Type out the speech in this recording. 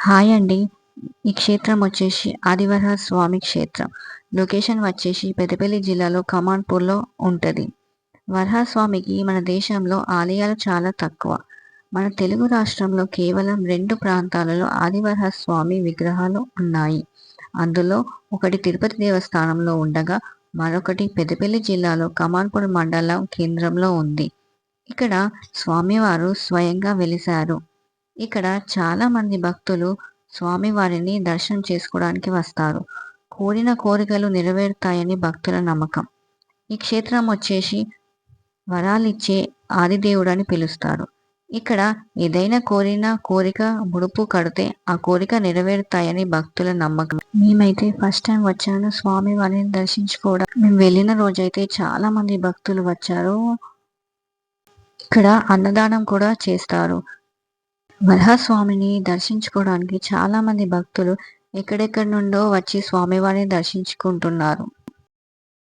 Hi అండి. ఈ క్షేత్రం వచ్చేసి ఆదివరహ స్వామి క్షేత్రం. లొకేషన్ వచ్చేసి పెద్దపల్లి జిల్లాలో కమాన్పూర్లో ఉంటుంది. వరహస్వామికి మన దేశంలో ఆలయాలు చాలా తక్కువ. మన తెలుగు రాష్ట్రంలో కేవలం రెండు ప్రాంతాలలో ఆదివరహ స్వామి విగ్రహాలు ఉన్నాయి. అందులో ఒకటి తిరుపతి దేవస్థానంలో ఉండగా మరొకటి పెద్దపల్లి జిల్లాలో కమాన్పూర్ మండలం కేంద్రంలో ఉంది. ఇక్కడ స్వామివారు స్వయంగా వెలిశారు. ఇక్కడ చాలా మంది భక్తులు స్వామివారిని దర్శనం చేసుకోవడానికి వస్తారు. కోరిన కోరికలు నెరవేరుతాయని భక్తుల నమ్మకం. ఈ క్షేత్రం వచ్చేసి వరాలిచ్చే ఆదిదేవుడు అని పిలుస్తారు. ఇక్కడ ఏదైనా కోరిన కోరిక ముడుపు కడితే ఆ కోరిక నెరవేరుతాయని భక్తుల నమ్మకం. మేమైతే ఫస్ట్ టైం వచ్చాను స్వామి వారిని దర్శించుకోవడం మేము వెళ్ళిన రోజైతే చాలా మంది భక్తులు వచ్చారు. ఇక్కడ అన్నదానం కూడా చేస్తారు. వరహస్వామిని దర్శించుకోవడానికి చాలామంది భక్తులు ఎక్కడెక్కడి నుండో వచ్చి స్వామివారిని దర్శించుకుంటున్నారు.